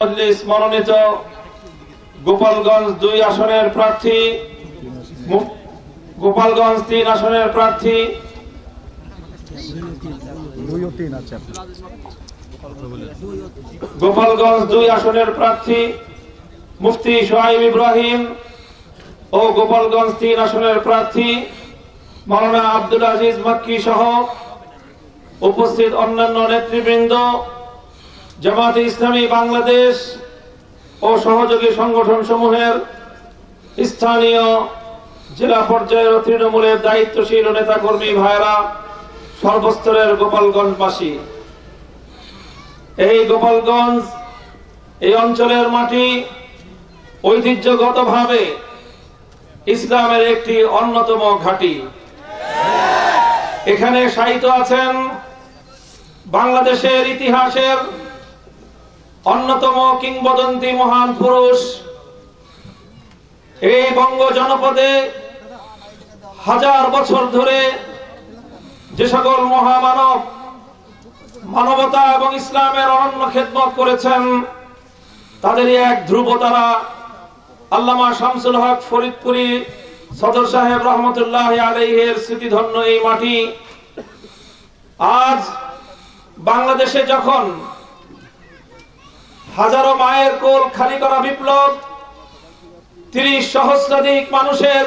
মনোনীত গোপালগঞ্জ দুই আসনের প্রার্থী গোপালগঞ্জ তিন আসনের প্রার্থী। গোপালগঞ্জ দুই আসনের প্রার্থী, মুফতি সোহাইব ইব্রাহিম ও গোপালগঞ্জ তিন আসনের প্রার্থী, মাওলানা আব্দুল আজিজ মাক্কি সহ উপস্থিত অন্যান্য নেতৃবৃন্দ। জামাতে ইসলামী বাংলাদেশ ও সহযোগী সংগঠন সমূহের স্থানীয় জেলা পর্যায়ের তৃণমূলের দায়িত্বশীল ও নেতাকর্মী ভাইরা সর্বস্তরের গোপালগঞ্জবাসী। এই গোপালগঞ্জ, এই অঞ্চলের মাটি ঐতিহ্যগতভাবে ইসলামের একটি অন্যতম ঘাঁটি। এখানে সাহিত্য আছেন বাংলাদেশের ইতিহাসের অন্যতম কিংবদন্তি মহান পুরুষ। এই বঙ্গ জনপদে হাজার বছর ধরে যে সকল মহামানব মানবতা এবং ইসলামের অনন্য খেদমত করেছেন, তাদেরই এক ধ্রুব তারা আল্লামা শামসুল হক ফরিদপুরি সদর সাহেব রহমতুল্লাহ আলাইহের স্মৃতিধন্য এই মাটি। আজ বাংলাদেশে যখন হাজারো মায়ের কোল খালি করা বিপ্লব, তিরিশ সহস্রাধিক মানুষের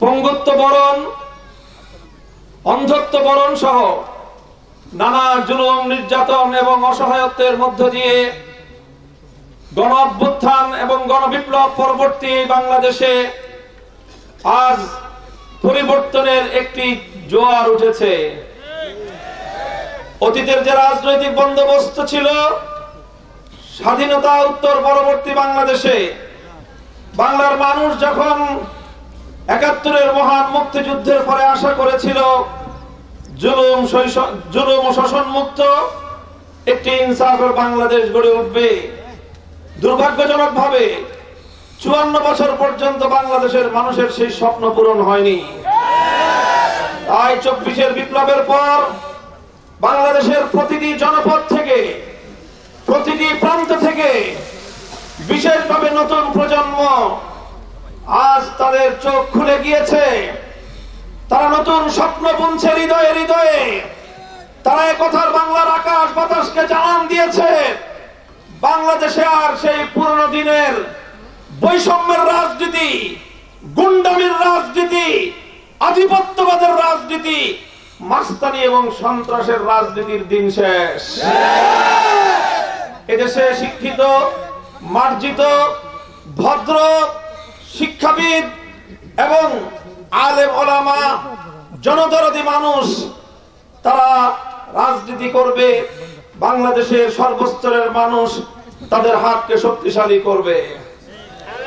পঙ্গুত্ব বরণ, অন্ধত্ব বরণ সহ নানা জুলুম, নির্যাতন এবং অসহায়ত্বের মধ্য দিয়ে গণ অভ্যুত্থান এবং গণবিপ্লব পরবর্তী বাংলাদেশে আজ পরিবর্তনের একটি জোয়ার উঠেছে। অতীতের যে রাজনৈতিক বন্দোবস্ত ছিল, স্বাধীনতা, উত্তর, পরবর্তী বাংলাদেশে, বাংলার মানুষ যখন একাত্তরের মহান মুক্তিযুদ্ধের পরে আশা করেছিল জুলুম জুলুম শোষণ একটি ইনসাফের বাংলাদেশ গড়ে উঠবে। দুর্ভাগ্যজনক ভাবে চুয়ান্ন বছর পর্যন্ত বাংলাদেশের মানুষের সেই স্বপ্ন পূরণ হয়নি। তাই চব্বিশের বিপ্লবের পর বাংলাদেশের প্রতিটি জনপদ থেকে, প্রতিটি প্রান্ত থেকে বিশেষভাবে নতুন প্রজন্ম আজ তাদের চোখ খুলে গিয়েছে। তারা নতুন স্বপ্ন বুনছে হৃদয়ে হৃদয়ে। তারা কথার বাংলার আকাশ বাতাসকে জানান দিয়েছে। বাংলাদেশে আর সেই পুরনো দিনের বৈষম্যের রাজনীতি, গুন্ডামির রাজনীতি, আধিপত্যবাদের রাজনীতি মাস্তানি এবং সন্ত্রাসের রাজনীতির দিন শেষ। এদেশে শিক্ষিত, মার্জিত, ভদ্র, শিক্ষাবিদ এবং আলেম ওলামা, জনদরদি মানুষ, তারা রাজনীতি করবে, বাংলাদেশের সর্বস্তরের মানুষ তাদের হাতকে শক্তিশালী করবে।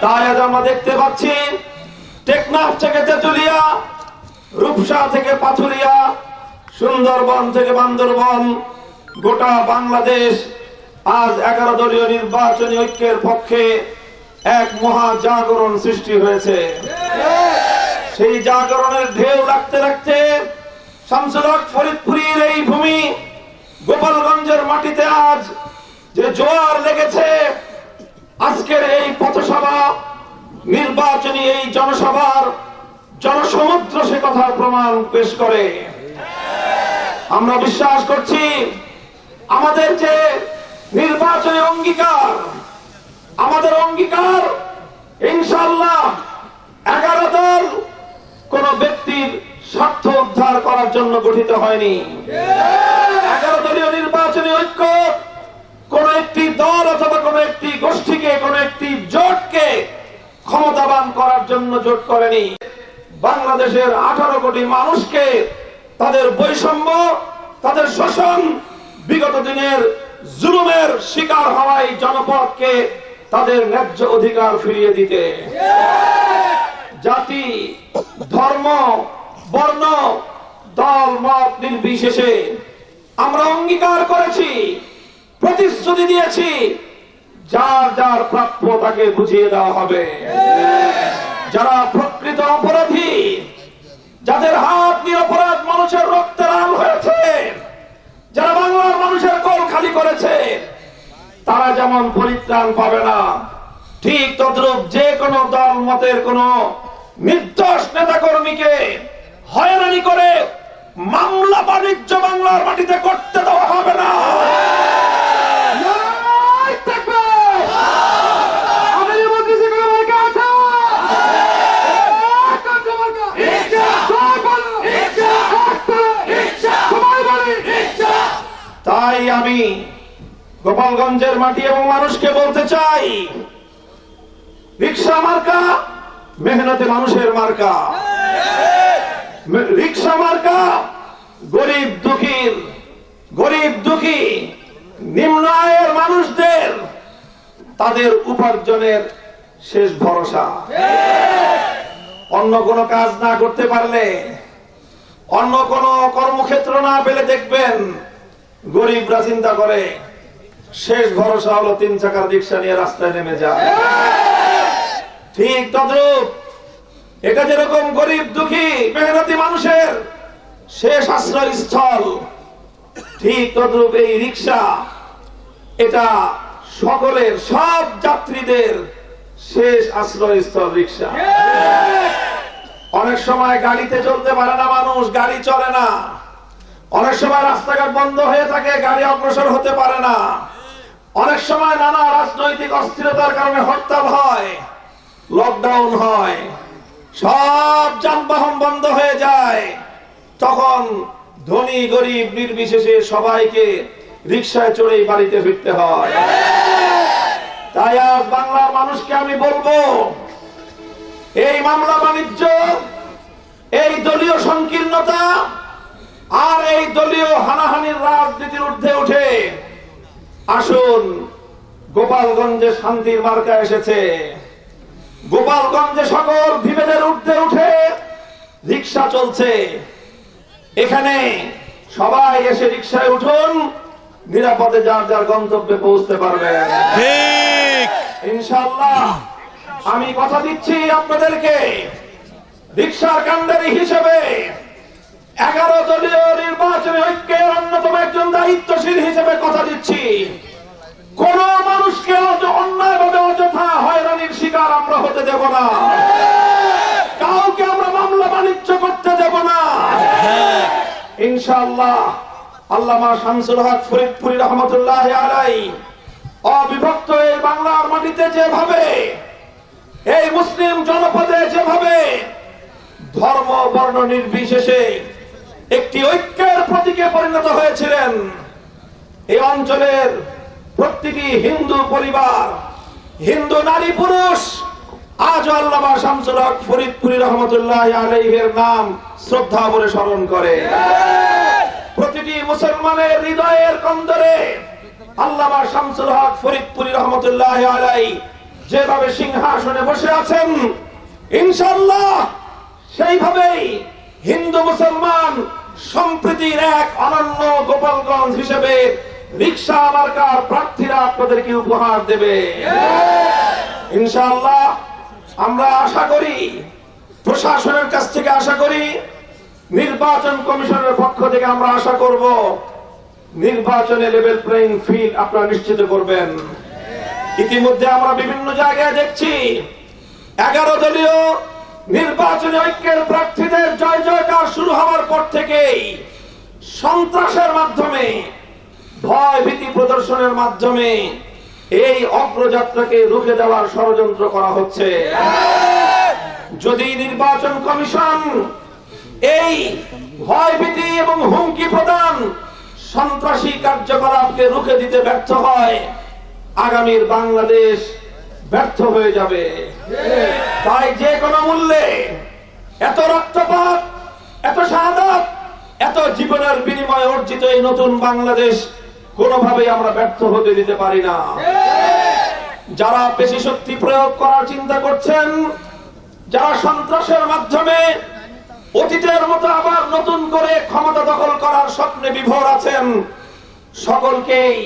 তাই আজ আমরা দেখতে পাচ্ছি, টেকনাফ থেকে তেতুলিয়া রূপসা থেকে পাথুরিয়া, সুন্দরবন থেকে বান্দরবন, গোটা বাংলাদেশ আজ এগারো দলীয় নির্বাচনী ঐক্যের পক্ষে এক মহা জাগরণ সৃষ্টি হয়েছে। সেই জাগরণের ঢেউ রাখতে রাখতে শামসুল হক ফরিদপুরীর এই ভূমি গোপালগঞ্জের মাটিতে আজ যে জোয়ার লেগেছে, আজকের এই পথসভা, নির্বাচনী এই জনসভার জনসমুদ্র সে কথার প্রমাণ পেশ করে। আমরা বিশ্বাস করছি, আমাদের যে নির্বাচনী অঙ্গীকার, আমাদের অঙ্গীকার ইনশাল্লাহ এগারো দল কোন ব্যক্তির স্বার্থ উদ্ধার করার জন্য গঠিত হয়নি। এগারো দলীয় নির্বাচনী ঐক্য কোন একটি দল অথবা কোন একটি গোষ্ঠীকে, কোন একটি জোটকে ক্ষমতাবান করার জন্য জোট করেনি। বাংলাদেশের আঠারো কোটি মানুষকে তাদের বৈষম্য, তাদের শোষণ বিগত দিনের জুলুমের শিকার হওয়াই জনপদকে তাদের ন্যায্য অধিকার ফিরিয়ে দিতে। জাতি, ধর্ম, বর্ণ, দল, মত নির্বিশেষে আমরা অঙ্গীকার করেছি, প্রতিশ্রুতি দিয়েছি, যার যার প্রাপ্য তাকে বুঝিয়ে দেওয়া হবে। যারা প্রকৃত অপরাধী, যাদের হাত নিরপরাধ মানুষের রক্তে লাল হয়েছে, যারা বাংলার মানুষের কোল খালি করেছে, তারা যেমন পরিত্রাণ পাবে না, ঠিক তদ্রুপ যে কোনো দল, মতের কোন নির্দোষ নেতা কর্মীকে হয়রানি করে মামলা বাণিজ্য বাংলার মাটিতে করতে দেওয়া হবে না নারায় তাকবীর! আমাদের মধ্যে যে কোনো মার্কা আছে? এক কাজ মার্কা! সবাই বলো! একসাথে! সবাই বলি! তাই আমি। গোপালগঞ্জের মাটি এবং মানুষকে বলতে চাই, রিক্সা মার্কা, মেহনতি মানুষের মার্কা। রিক্সা মার্কা, গরিব দুঃখীর, গরিব দুঃখী, নিম্ন আয়ের মানুষদের, তাদের উপার্জনের শেষ ভরসা। অন্য কোনো কাজ না করতে পারলে, অন্য কোনো কর্মক্ষেত্র না পেলে দেখবেন গরিবরা চিন্তা করে শেষ ভরসা হলো তিন চাকার রিক্সা নিয়ে রাস্তায় নেমে যায় ঠিক তদ্রুপ এটা যেরকম গরিব দুঃখী মেহনতি মানুষের শেষ আশ্রয় স্থল ঠিক তদ্রুপ এই রিক্সা এটা সকলের সব যাত্রীদের শেষ আশ্রয়স্থল রিক্সা। অনেক সময় গাড়িতে চলতে পারে না মানুষ গাড়ি চলে না। অনেক সময় রাস্তাঘাট বন্ধ হয়ে থাকে, গাড়ি অগ্রসর হতে পারে না। অনেক সময় নানা রাজনৈতিক অস্থিরতার কারণে হরতাল হয় লকডাউন হয়, সব যানবাহন বন্ধ হয়ে যায়। তখন ধনী, গরিব, নির্বিশেষে সবাইকে রিক্সায় চড়ে বাড়িতে ফিরতে হয়। তাই আজ বাংলার মানুষকে আমি বলব, এই মামলা বাণিজ্য, এই দলীয় সংকীর্ণতা আর এই দলীয় হানাহানির রাজনীতির ঊর্ধ্বে উঠে আসুন গোপালগঞ্জে শান্তির মার্কা এসেছে। গোপালগঞ্জে সকল বিভেদের ঊর্ধ্বে উঠে রিক্সা চলছে। এখানে সবাই এসে রিক্সায় উঠুন নিরাপদে যার যার গন্তব্যে পৌঁছতে পারবেন ঠিক। ইনশাল্লাহ আমি কথা দিচ্ছি আপনাদেরকে রিক্সার কান্ডারি হিসেবে। এগারো দলীয় নির্বাচনী ঐক্যের অন্যতম একজন দায়িত্বশীল হিসেবে কথা দিচ্ছি। কোন মানুষকে অন্যায় ভাবে অযথা হয়রানির শিকার আমরা হতে দেব না। কাউকে আমরা মামলা বাণিজ্য করতে দেব না। ইনশাআল্লাহ আল্লামা শামসুল হক ফরিদপুরি রহমতুল্লাহ আলাই অবিভক্ত এই বাংলার মাটিতে যেভাবে, এই মুসলিম জনপদে যেভাবে ধর্ম, বর্ণ নির্বিশেষে একটি ঐক্যের প্রতীকে পরিণত হয়েছিলেন। এই অঞ্চলের প্রত্যেকটি হিন্দু পরিবার, হিন্দু নারী পুরুষ আজ আল্লামা শামসুল হক ফরিদপুরি রহমতুল্লাহ আলাইহের নাম শ্রদ্ধা বলে স্মরণ করে। প্রতিটি মুসলমানের হৃদয়ের কন্দরে আল্লামা শামসুল হক ফরিদপুরি রহমতুল্লাহ আলাই যেভাবে সিংহাসনে বসে আছেন ইনশাল্লাহ সেইভাবেই হিন্দু মুসলমান সম্প্রীতির এক অনন্য গোপালগঞ্জ হিসেবে রিক্সা মার্কার প্রার্থীরা আপনাদেরকে উপহার দেবে। ইনশাআল্লাহ আমরা আশা করি, প্রশাসনের কাছ থেকে আশা করি, নির্বাচন কমিশনের পক্ষ থেকে আমরা আশা করব নির্বাচনে লেভেল প্লেইং ফিল্ড আপনারা নিশ্চিত করবেন। ইতিমধ্যে আমরা বিভিন্ন জায়গায় দেখছি, এগারো দলীয় নির্বাচনী ঐক্যের প্রার্থীদের জয় জয়কার শুরু হওয়ার পর থেকেই সন্ত্রাসের মাধ্যমে ভয় ভীতি প্রদর্শনের মাধ্যমে এই অগ্রযাত্রাকে রুখে দেওয়ার ষড়যন্ত্র করা হচ্ছে। যদি নির্বাচন কমিশন এই ভয় ভয়ভীতি এবং হুমকি প্রদান সন্ত্রাসী কার্যকলাপকে রুখে দিতে ব্যর্থ হয়, আগামীর বাংলাদেশ ব্যর্থ হয়ে যাবে। তাই যে কোনো মূল্যে এত রক্তপাত, এত শাহাদাত, এত জীবনের বিনিময়ে অর্জিত এই নতুন বাংলাদেশ কোনোভাবেই আমরা ব্যর্থ হতে দিতে পারি না। যারা বেশি শক্তি প্রয়োগ করার চিন্তা করছেন, যারা সন্ত্রাসের মাধ্যমে অতীতের মতো আবার নতুন করে ক্ষমতা দখল করার স্বপ্নে বিভোর আছেন, সকলকেই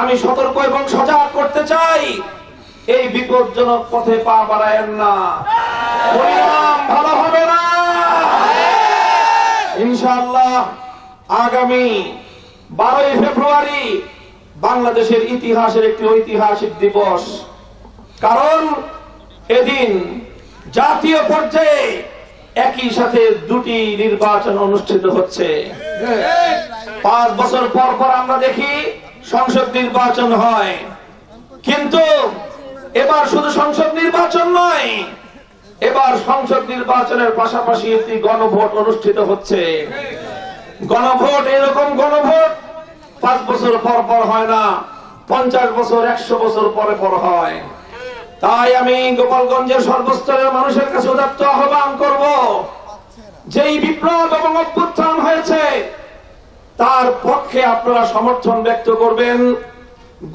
আমি সতর্ক এবং সজাগ করতে চাই। এই বিপজ্জনক পথে পা বাড়ায়েন না। পরিণাম ভালো হবে না। ইনশাআল্লাহ আগামী বারোই ফেব্রুয়ারি বাংলাদেশের ইতিহাসের একটি ঐতিহাসিক দিবস। কারণ এদিন জাতীয় পর্যায়ে একই সাথে দুটি নির্বাচন অনুষ্ঠিত হচ্ছে। পাঁচ বছর পর পর আমরা দেখি সংসদ নির্বাচন হয়। কিন্তু এবার শুধু সংসদ নির্বাচন নয়, এবার সংসদ নির্বাচনের পাশাপাশি একটি গণভোট অনুষ্ঠিত হচ্ছে। গণভোট, এরকম গণভোট পাঁচ বছর পর পর হয় না, পঞ্চাশ বছর, একশো বছর পরে পর হয়। তাই আমি গোপালগঞ্জের সর্বস্তরের মানুষের কাছে উদাত্ত আহ্বান করব, যেই বিপ্লব এবং অভ্যুত্থান হয়েছে, তার পক্ষে আপনারা সমর্থন ব্যক্ত করবেন।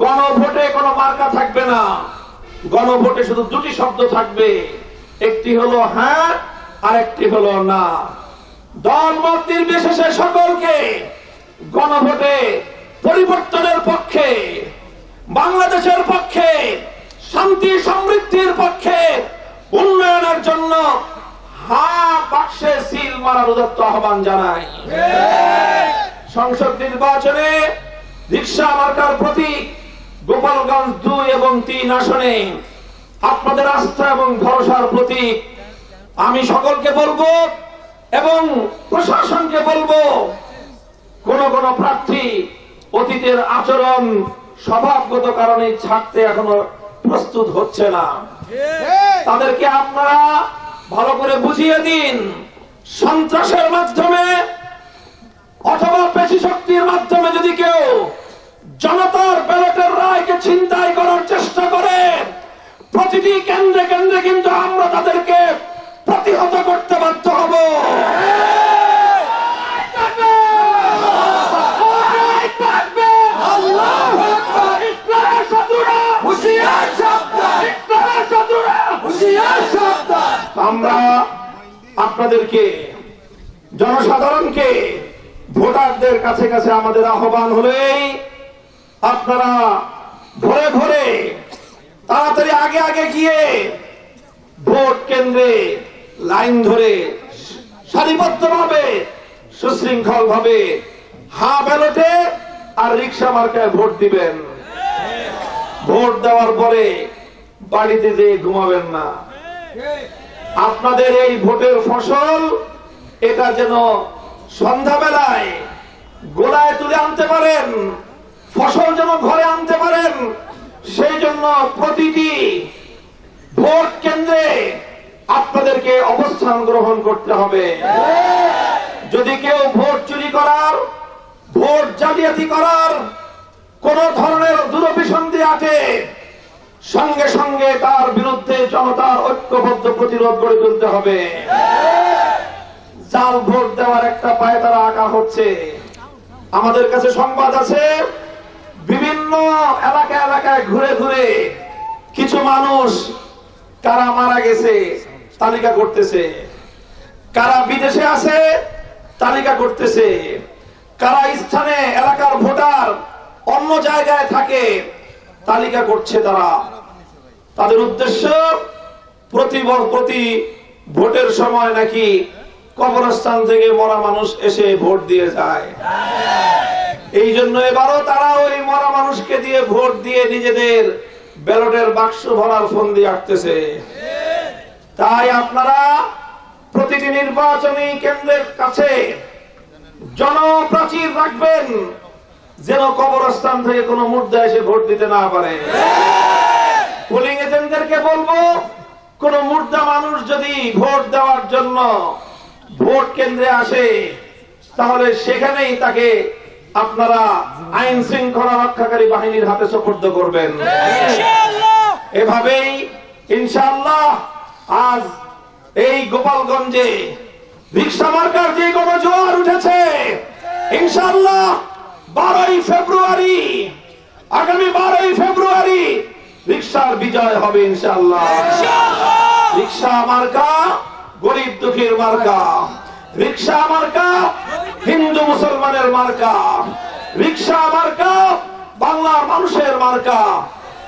গণভোটে কোনো মার্কা থাকবে না। গণভোটে শুধু দুটি শব্দ থাকবে। একটি হলো হ্যাঁ আর একটি হলো না। দল মত নির্বিশেষে সকলকে গণভোটে পরিবর্তনের পক্ষে বাংলাদেশের পক্ষে শান্তি সমৃদ্ধির পক্ষে উন্নয়নের জন্য হা বাক্সে সিল মারার উদত্ত আহ্বান জানাই। সংসদ নির্বাচনে রিক্সা মার্কার প্রতীক গোপালগঞ্জ দুই এবং তিন আসনে আপনাদের আস্থা এবং ভরসার প্রতীক। আমি সকলকে বলব এবং প্রশাসনকে বলব, কোন কোন প্রার্থী অতীতের আচরণ স্বভাবগত কারণে ছাড়তে এখনও প্রস্তুত হচ্ছে না। তাদেরকে আপনারা ভালো করে বুঝিয়ে দিন, সন্ত্রাসের মাধ্যমে অথবা পেশি শক্তির মাধ্যমে যদি কেউ জনতার ব্যালটের রায়কে ছিনতাই করার চেষ্টা করে। প্রতিটি কেন্দ্রে কেন্দ্রে কিন্তু আমরা তাদেরকে প্রতিহত করতে বাধ্য হব। আমরা আপনাদেরকে, জনসাধারণকে, ভোটারদের কাছে কাছে আমাদের আহ্বান হলেই আপনারা ভরে ভরে তাড়াতাড়ি আগে আগে গিয়ে ভোট কেন্দ্রে লাইন ধরে সারিবদ্ধ ভাবে সুশৃঙ্খল ভাবে হা ব্যালটে আর রিক্সা মার্কায় ভোট দিবেন। ভোট দেওয়ার পরে বাড়িতে যেয়ে ঘুমাবেন না। আপনাদের এই ভোটের ফসল, এটা যেন সন্ধ্যাবেলায় গোলায় তুলে আনতে পারেন। ফসল যেন ঘরে আনতে পারেন, সেই জন্য প্রতিটি ভোট কেন্দ্রে আপনাদেরকে অবস্থান গ্রহণ করতে হবে। যদি কেউ ভোট চুরি করার, ভোট জালিয়াতি করার কোন ধরনের দুরভিসন্ধি আছে, সঙ্গে সঙ্গে তার বিরুদ্ধে জনতার ঐক্যবদ্ধ প্রতিরোধ গড়ে তুলতে হবে। জাল ভোট দেওয়ার একটা পায়ে তারা আঁকা হচ্ছে। আমাদের কাছে সংবাদ আছে বিভিন্ন এলাকা এলাকায় ঘুরে ঘুরে কিছু মানুষ কারা মারা গেছে, তালিকা করতেছে। কারা বিদেশে আছে, তালিকা করতেছে। কারা স্থানে এলাকার ভোটার অন্য জায়গায় থাকে, তালিকা করছে তারা। তাদের উদ্দেশ্য প্রতি প্রতি ভোটের সময় নাকি কবরস্থান থেকে মরা মানুষ এসে ভোট দিয়ে যায়। এই জন্য এবারও তারা ওই মরা মানুষকে দিয়ে ভোট দিয়ে নিজেদের ব্যালটের বাক্স ভরার ফোন দিয়ে আটতেছে তাই আপনারা প্রতিটি নির্বাচনী কেন্দ্রের কাছে জনপ্রাচীর রাখবেন, যেন কবরস্থান থেকে কোনো মুদ্রা এসে ভোট দিতে না পারে। পোলিং এজেন্টদেরকে বলব, কোন মুর্দা মানুষ যদি ভোট দেওয়ার জন্য ভোট কেন্দ্রে আসে, তাহলে সেখানেই তাকে আপনারা আইন শৃঙ্খলা রক্ষাকারী বাহিনীর হাতে সোপর্দ করবেন। এভাবেই ইনশাআল্লাহ আজ এই গোপালগঞ্জে রিক্সা মার্কার যে উঠেছে ইনশাআল্লাহ বারোই ফেব্রুয়ারি আগামী বারোই ফেব্রুয়ারি রিক্সার বিজয় হবে ইনশাআল্লাহ। রিক্সা মার্কা গরিব দুঃখীর মার্কা। রিক্সা মার্কা হিন্দু মুসলমানের মার্কা, রিক্সা মার্কা, বাংলার মানুষের মার্কা,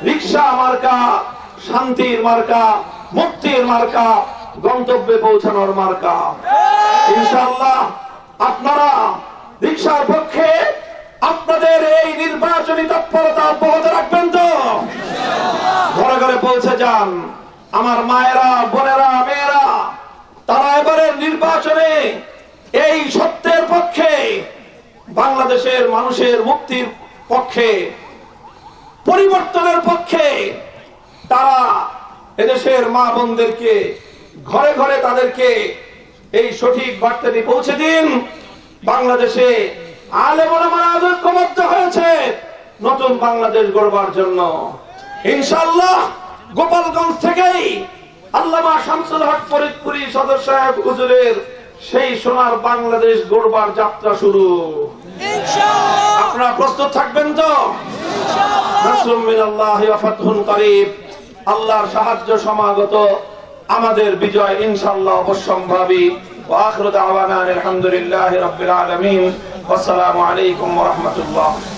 রিক্সা মার্কা, শান্তির মার্কা, মুক্তির মার্কা, গন্তব্যে পৌঁছানোর মার্কা। ইনশাআল্লাহ আপনারা রিক্সার পক্ষে আপনাদের এই নির্বাচনী তৎপরতা অব্যাহত রাখবেন তো। ঘরে ঘরে পৌঁছে যান, আমার মায়েরা, বোনেরা, মেয়েরা, তারা এবারের নির্বাচনে এই সত্যের পক্ষে, বাংলাদেশের মানুষের মুক্তির পক্ষে, পরিবর্তনের পক্ষে তারা এদেশের মা বোনদেরকে, ঘরে ঘরে তাদেরকে এই সঠিক বার্তাটি পৌঁছে দিন। বাংলাদেশে আলেমরা ঐক্যবদ্ধ হয়েছে নতুন বাংলাদেশ গড়বার জন্য। ইনশাল্লাহ গোপালগঞ্জ থেকেই আল্লামা শামসুল হক ফরিদপুরি সদর সাহেব হুজুরের সেই সোনার বাংলাদেশ গড়বার যাত্রা শুরু। আপনারা প্রস্তুত থাকবেন তো? আল্লাহর সাহায্য সমাগত। আমাদের বিজয় ইনশাল্লাহ অবশ্যম্ভাবী। আলহামদুলিল্লাহি রাব্বিল আলামিন। আলাইকুম ওয়া রাহমাতুল্লাহ।